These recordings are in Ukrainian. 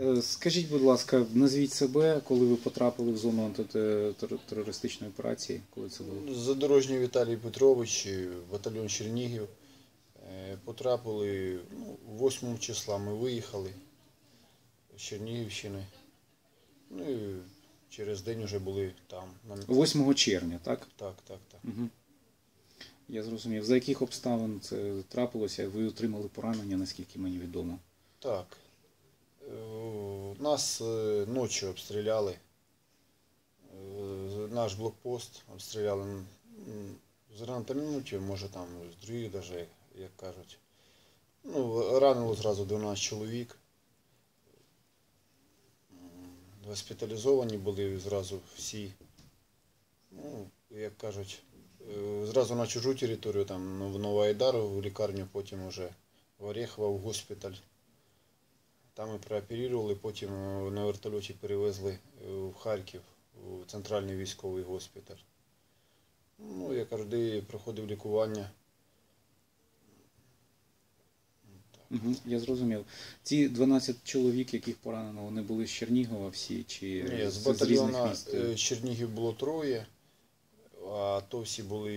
Е, Скажіть, будь ласка, назвіть себе, коли ви потрапили в зону антитерористичної операції, коли це було? Задорожній Віталій Петрович, батальйон Чернігів. Е, Потрапили ну, 8 числа. Ми виїхали з Чернігівщини. Ну і через день вже були там. 8 червня, так? Так, так, так. Угу. Я зрозумів. За яких обставин це трапилося? Ви отримали поранення, наскільки мені відомо. Так. Нас е, ночі обстріляли. Е, Наш блокпост обстріляли з гранатометів, може там з других даже, як кажуть. Ну, ранило зразу 12 чоловік. Госпіталізовані були зразу всі. Ну, як кажуть, е, зразу на чужу територію, там ну, в Новоайдару, в лікарню, потім уже в Орехово, в госпіталь. Там і прооперували, потім е, на вертольоті перевезли е, в Харків, у центральний військовий госпіталь. Ну, я кажу, де проходив лікування. Угу. Я зрозумів. Ці 12 чоловік, яких поранено, вони були з Чернігова всі чи Ні, з з батальйона міст? е, Чернігів було троє, а то всі були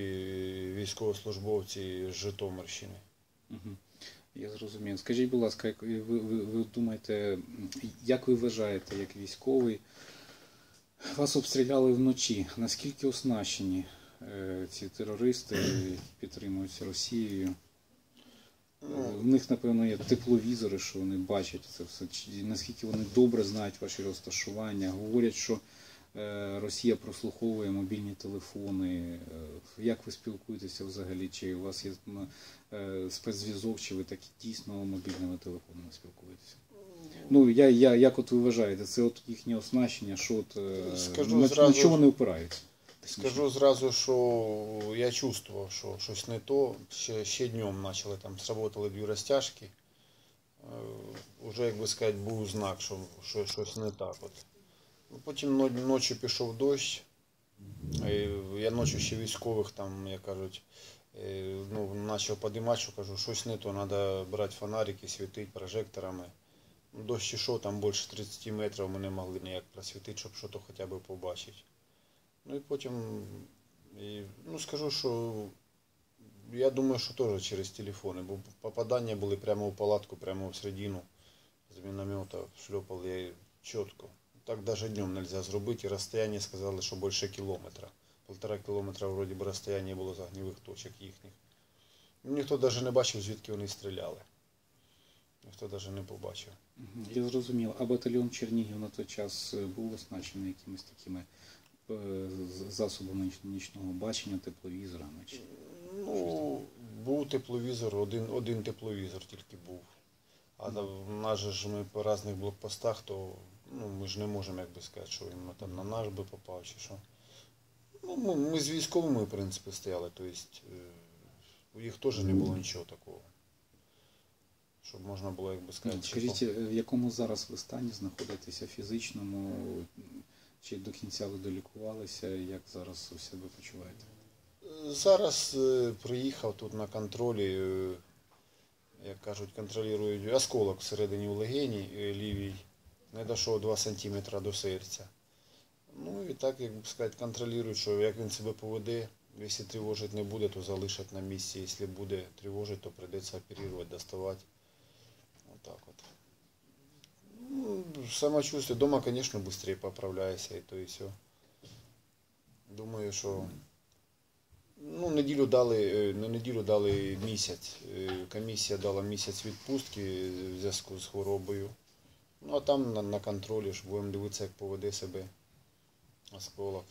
військовослужбовці з Житомирщини. Угу. Я зрозумів. Скажіть, будь ласка, як ви, ви, ви думаєте, як ви вважаєте, як військовий, вас обстріляли вночі. Наскільки оснащені е, ці терористи, які підтримуються Росією? Е, Ну, них, напевно, є тепловізори, що вони бачать це все. Чи наскільки вони добре знають ваші розташування? Говорять, що Росія прослуховує мобільні телефони. Е, Як ви спілкуєтеся взагалі? Чи у вас є е, спецзв'язок, чи ви так дійсно мобільними телефонами спілкуєтеся? Ну, я, я, як от ви вважаєте, це от їхнє оснащення, що от, е, Скажу на, на зразу- чого вони опираються? Скажу зразу, що я чувствував, що щось не то. Ще, ще днем почали там сработали дві розтяжки. Е, Уже, як би сказати, був знак, що, що щось не так. От. Ну, Потім ночі пішов дощ. Е, Я ночі ще військових там, як кажуть, е, ну, почав підіймати, що кажу, щось не то, треба брати фонарики, світити прожекторами. Ну, Дощ ішов, там більше 30 метрів, ми не могли ніяк просвітити, щоб щось хоча б побачити. Ну і потім, і, ну скажу, що я думаю, що теж через телефони, бо попадання були прямо в палатку, прямо в середину з міномета, шльопали я чітко. Так навіть днем не можна зробити, і розстояння сказали, що більше кілометра. Полтора кілометра вроді би розстояння було з огнівих точок їхніх. Ніхто навіть не бачив, звідки вони стріляли. Ніхто навіть не побачив. Я зрозумів. А батальйон Чернігів на той час е, був оснащений якимись такими е, засобами нічного бачення, тепловізорами? Чи... Ну, був тепловізор, один, один тепловізор тільки був. А там, в нас же ж ми по різних блокпостах, то ну, ми ж не можемо як би сказати, що він там на наш би попав чи що. Ну, ми, ми з військовими, в принципі, стояли, тобто у їх теж не було нічого такого. Щоб можна було, як би сказати, Скажіть, в якому зараз ви стані знаходитеся фізичному? Чи до кінця ви долікувалися? Як зараз у себе почуваєте? Зараз е, приїхав тут на контролі, е, як кажуть, контролюють осколок всередині в легені лівій, не дійшов 2 см до серця. Ну і так, як би сказати, контролюють, що як він себе поведе, якщо тривожити не буде, то залишать на місці, якщо буде тривожити, то прийдеться оперувати, доставати. Отак от. Ну, самочувствие дома, звісно, швидше поправляється і то і все. Думаю, що Ну, неділю дали, е, на неділю дали місяць. Е, Комісія дала місяць відпустки в зв'язку з хворобою. Ну, а там на, на контролі ж будемо дивитися, як поведе себе осколок.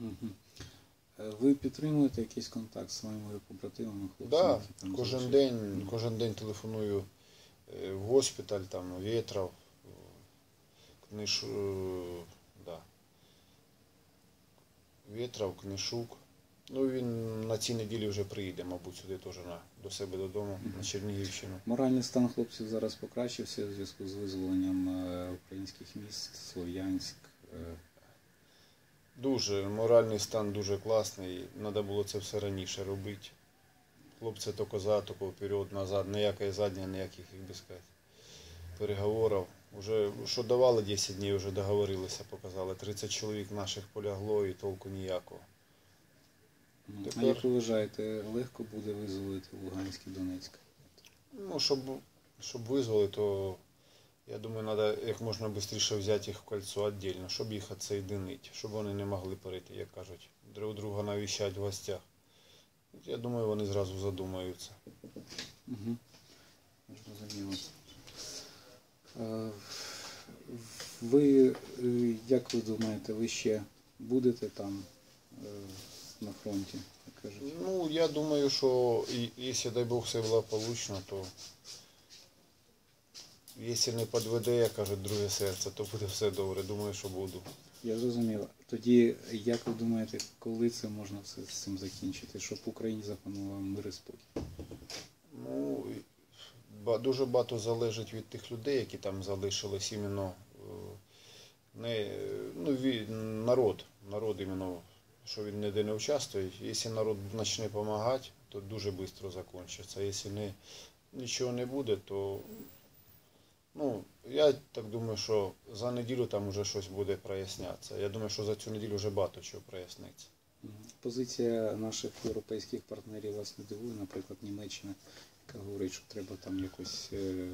Е, Ви підтримуєте якийсь контакт з своїми побратимами, хлопцями? Да, кожен день, кожен день телефоную е, в госпіталь, там, Ветров, е, е, да. Ветров, Книшук. Ну, він на цій неділі вже приїде, мабуть, сюди теж на, до себе додому, на Чернігівщину. Моральний стан хлопців зараз покращився в зв'язку з визволенням е, українських міст, Слов'янськ. е, Дуже моральний стан дуже класний. Треба було це все раніше робити. Хлопці то коза, то вперед, назад, ніякої задньої, ніяких, як би сказати, переговорів. Уже що давали 10 днів, вже договорилися, показали. 30 чоловік наших полягло і толку ніякого. А Тепер- як ви вважаєте, легко буде визволити Луганськ і Донецьк? Ну, щоб, щоб визвали, то я думаю, треба як можна швидше взяти їх в кольцо віддільно, щоб їх відсоєдинити, щоб вони не могли перейти, як кажуть, друг друга навіщать в гостях. Я думаю, вони зразу задумаються. Угу. Зрозуміло. Е, Ви, е, як ви думаєте, ви ще будете там е, на фронті, як кажуть? Ну, я думаю, що і, якщо, дай Бог, все благополучно, то якщо не підведе, як кажуть, друге серце, то буде все добре. Думаю, що буду. Я зрозумів. Тоді, як ви думаєте, коли це можна все з цим закінчити, щоб в Україні запанував мир і спокій? Ну, і ба- дуже багато залежить від тих людей, які там залишились іменно е, не, е, ну, ві- народ, народ іменно, що він ніде не участвує. Якщо народ почне допомагати, то дуже швидко закінчиться. Якщо не, нічого не буде, то ну, я так думаю, що за неділю там вже щось буде прояснятися. Я думаю, що за цю неділю вже багато чого проясниться. Позиція наших європейських партнерів вас не дивує, наприклад, Німеччина, яка говорить, що треба там якось е,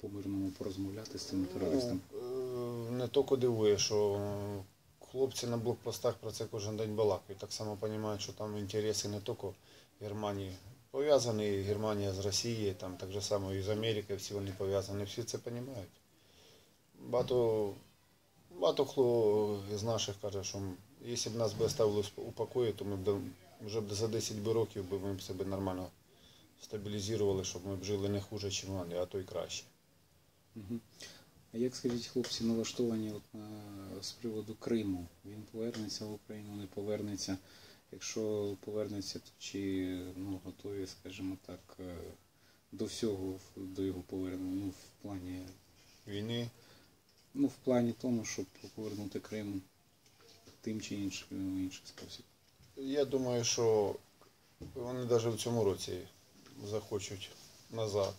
по-мирному порозмовляти з цими терористами. Ну, е, не тільки дивує, що хлопці на блокпостах про це кожен день балакають. Так само розуміють, що там інтереси не тільки Германії пов'язані, Германія з Росією, там так же само і з Америкою, всі вони пов'язані, всі це розуміють. Багато, багато хто з наших каже, що якщо б нас би оставили у покої, то ми б вже б за 10 би років би ми б себе нормально стабілізували, щоб ми б жили не хуже, ніж вони, а то й краще. А як скажіть, хлопці налаштовані от на, з приводу Криму? Він повернеться в Україну, не повернеться. Якщо повернеться, то чи ну, готові, скажімо так, е, до всього, до його повернення, ну, в плані, Війни ну, в плані тому, щоб повернути Крим тим чи іншим, в інший спосіб. Я думаю, що вони навіть в цьому році захочуть назад.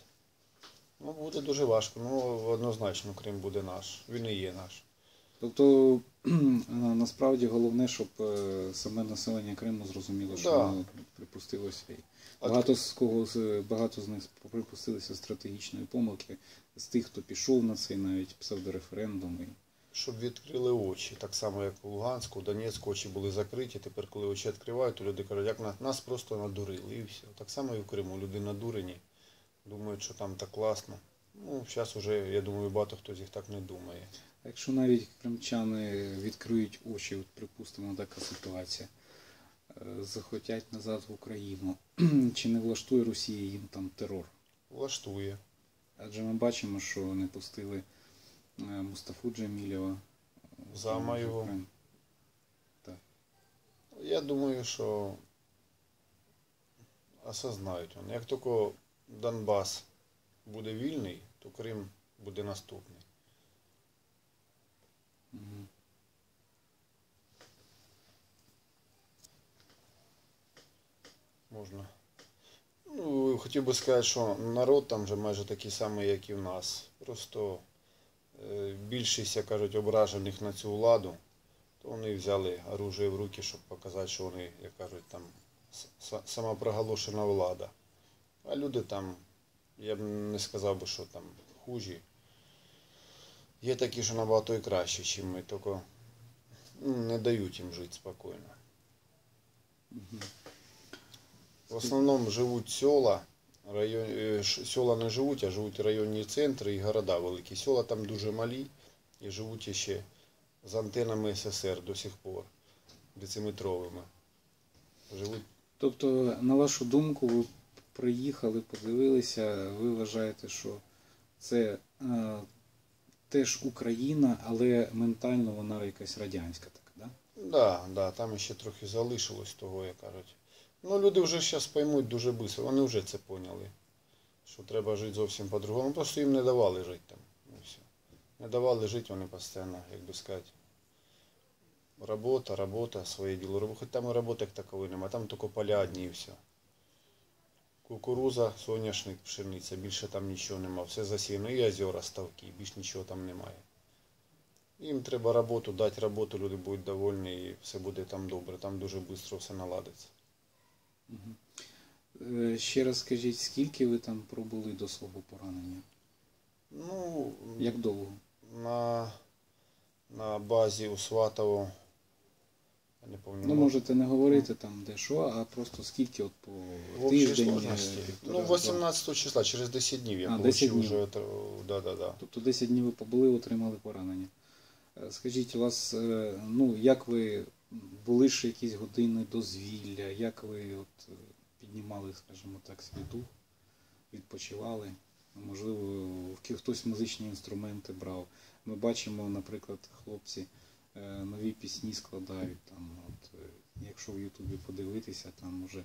Ну, буде дуже важко. Ну, однозначно, Крим буде наш. Він і є наш. Тобто насправді головне, щоб е, саме населення Криму зрозуміло, що Да. воно припустилося. Багато з кого багато з них припустилися стратегічної помилки з тих, хто пішов на цей навіть псевдореферендум. Щоб відкрили очі. Так само, як у Луганську, у Донецьку очі були закриті. Тепер, коли очі відкривають, то люди кажуть, як нас просто надурили. І все. Так само і в Криму. Люди надурені. Думають, що там так класно. Ну, зараз вже, я думаю, багато хто з них так не думає. А якщо навіть кримчани відкриють очі, от припустимо, така ситуація, е, захотять назад в Україну, чи не влаштує Росія їм там терор? Влаштує. Адже ми бачимо, що не пустили е, Мустафу Джамілєва. е, Зама його. Крим. Я думаю, що осознають вони. Як тільки Донбас буде вільний, то Крим буде наступний. Можна. Ну, хотів би сказати, що народ там вже майже такий самий, як і в нас. Просто е, більшість, як кажуть, ображених на цю владу, то вони взяли оружие в руки, щоб показати, що вони, як кажуть, там самопроголошена влада. А люди там, я б не сказав би, що там хужі. Є такі, що набагато і кращі, ніж ми, тільки ну, не дають їм жити спокійно. В основному живуть села, район, е, села не живуть, а живуть районні центри і города великі. Села там дуже малі і живуть ще з антенами СССР до сих пор, дециметровими. Живуть Тобто, на вашу думку, ви приїхали, подивилися, ви вважаєте, що це е, теж Україна, але ментально вона якась радянська така, да? Да, да, там ще трохи залишилось того, як кажуть. Ну, люди вже зараз поймуть дуже швидко, вони вже це поняли, що треба жити зовсім по-другому. Просто їм не давали жити там. Не давали жити вони постійно, як би сказати. Робота, робота, своє діло. Хоч там і роботи як такової немає, там тільки поля одні і все. Кукуруза, соняшник, пшениця, більше там нічого нема. Все засіяно. І озера, ставки, більш нічого там немає. Їм треба роботу, дати роботу, люди будуть довольні і все буде там добре. Там дуже швидко все наладиться. Е, Ще раз скажіть, скільки ви там пробули до свого поранення? Ну, Як довго? на, на базі у Сватово, не. Ну, можете не говорити там де що, а просто скільки от по В тиждень. е, Ну, півтора, 18 числа, через 10 днів я А, а, 10 получив днів. уже да, да, да. Тобто 10 днів ви побули, отримали поранення. Е, Скажіть, у вас, е, ну, як ви були ще якісь години дозвілля, як ви от е, піднімали, скажімо так, свій дух, відпочивали? Можливо, в хтось музичні інструменти брав. Ми бачимо, наприклад, хлопці нові пісні складають. Там, от, е, якщо в Ютубі подивитися, там уже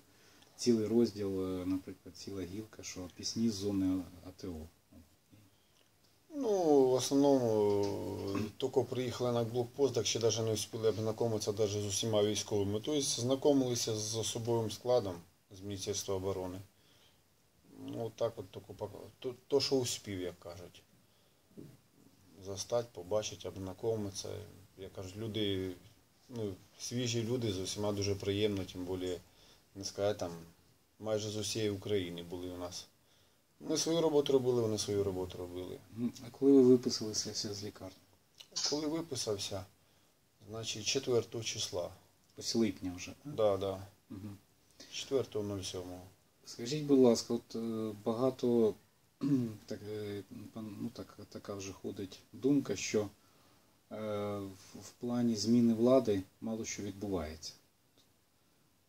цілий розділ, е, наприклад, ціла гілка, що пісні з зони АТО. Ну, в основному, е, тільки приїхали на блокпост, так ще навіть не встигли ознайомитися навіть з усіма військовими. Тобто знайомилися з особовим складом з Міністерства оборони. Ну, так от тільки то, то, що успів, як кажуть. Застать, побачити, ознайомитися. Як кажуть, люди, ну, свіжі люди, з усіма дуже приємно, тим більше, не сказати, там, майже з усієї України були у нас. Ми свою роботу робили, вони свою роботу робили. А коли ви виписалися з лікарні? Коли виписався, значить 4 числа. Ось липня вже. так? Да, да. Мгм. 4.07. Скажіть, будь ласка, от е, багато так, е, ну, так, така вже ходить думка, що в, в плані зміни влади мало що відбувається.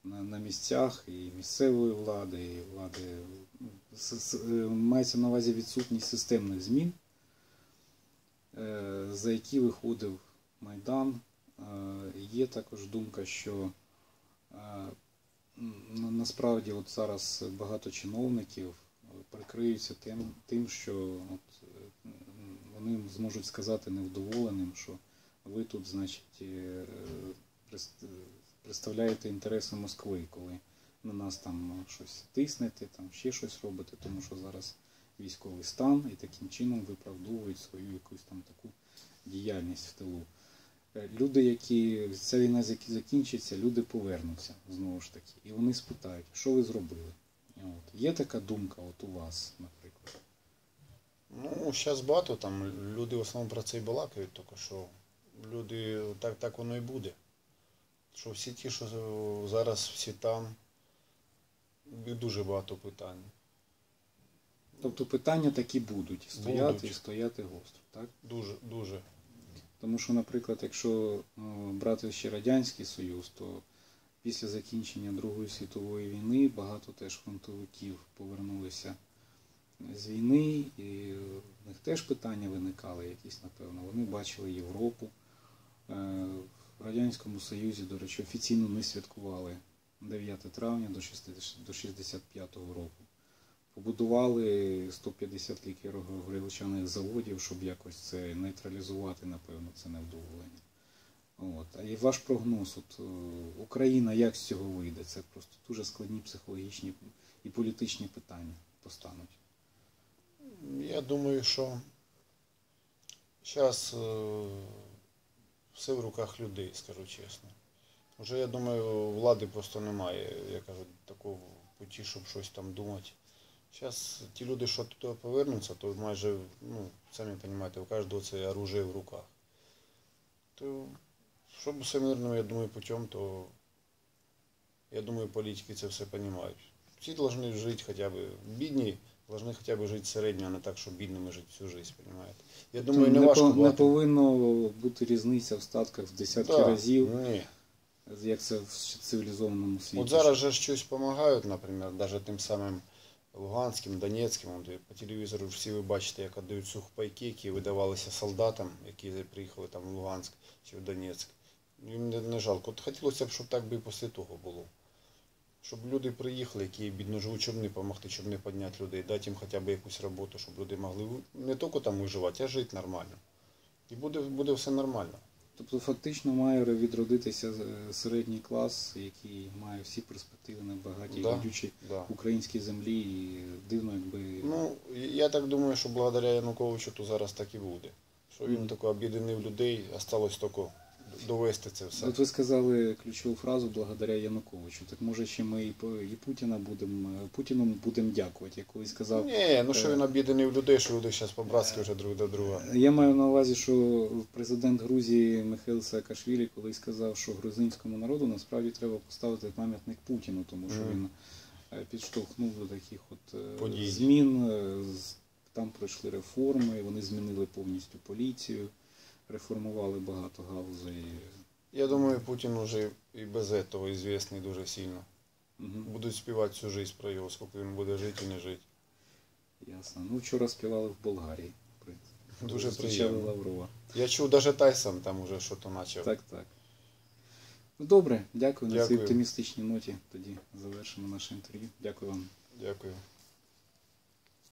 На, місцях і місцевої влади, і влади е, мається на увазі відсутність системних змін, е, за які виходив Майдан. Е, Є також думка, що е, насправді от зараз багато чиновників е, прикриються тим, тим що е, вони зможуть сказати невдоволеним, що ви тут, значить, е, е, представляєте інтереси Москви, коли на нас там щось тиснете, там ще щось робите, тому що зараз військовий стан і таким чином виправдовують свою якусь там таку діяльність в тилу. Е, Люди, які ця війна зак- закінчиться, люди повернуться знову ж таки, і вони спитають, що ви зробили. От. Є така думка от у вас, наприклад. Ну, зараз багато там люди в основному про це і балакають, тільки що люди так, так воно і буде. Що всі ті, що зараз всі там, і дуже багато питань. Тобто питання такі будуть стояти Будуть. і стояти гостро, так? Дуже, дуже. Тому що, наприклад, якщо е, брати ще Радянський Союз, то після закінчення Другої світової війни багато теж фронтовиків повернулися з війни, і в них теж питання виникали якісь, напевно. Вони бачили Європу. Е, В Радянському Союзі, до речі, офіційно не святкували 9 травня до 60 65-го року. Побудували 150 лікарів-горілчаних заводів, щоб якось це нейтралізувати, напевно, це невдоволення. От. А і ваш прогноз, от, е, Україна як з цього вийде? Це просто дуже складні психологічні і політичні питання постануть. Я думаю, що зараз все в руках людей, скажу чесно. Вже, я думаю, влади просто немає, я кажу, такого путі, щоб щось там думати. Зараз ті люди, що туди повернуться, то майже, ну, самі розумієте, у кожного це оружие в руках. То, щоб все мирно, я думаю, путем, то я думаю, політики це все розуміють. Всі повинні жити хоча б бідні, повинні хоча б жити середньо, а не так, щоб бідними жити всю життя, розумієте? Я думаю, не не, важко по- не повинно бути різниця в статках в десятки Да, разів, Ні. як це в цивілізованому світі. От зараз же щось допомагають, наприклад, навіть тим самим Луганським, Донецьким, по телевізору всі ви бачите, як віддають сухпайки, які видавалися солдатам, які приїхали там в Луганськ чи в Донецьк. Їм не, не жалко. От хотілося б, щоб так би і після того було. Щоб люди приїхали, які бідно живуть, щоб не допомогти, щоб не підняти людей, дати їм хоча б якусь роботу, щоб люди могли не тільки там виживати, а жити нормально. І буде, буде все нормально. Тобто фактично має відродитися е, середній клас, який має всі перспективи на багатій Да. родючій Да. українській землі. І дивно, якби Ну, я так думаю, що благодаря Януковичу то зараз так і буде. Що він Мгм. тако об'єднав людей, осталось тільки довести це все. От ви сказали ключову фразу благодаря Януковичу. Так може ще ми і, і Путіна будемо Путіну будемо дякувати. Я колись сказав. Ні, ну що е, він об'єднав людей, що люди зараз по-братськи вже друг до друга. Я маю на увазі, що президент Грузії Михайло Саакашвілі колись сказав, що грузинському народу насправді треба поставити пам'ятник Путіну, тому що Мгм. він е, підштовхнув до таких от е, Подій. змін. Там пройшли реформи, вони змінили повністю поліцію, реформували багато галузей. Я думаю, Путін уже і без цього известний дуже сильно. Мгм. Будуть співати всю жизнь про його, скільки він буде жити і не жити. Ясно. Ну, вчора співали в Болгарії. Дуже приємно. Лаврова. Я чув, навіть Тайсон там уже щось почав. Так, так. Ну, добре, дякую. На цій оптимістичній ноті тоді завершимо наше інтерв'ю. Дякую вам. Дякую.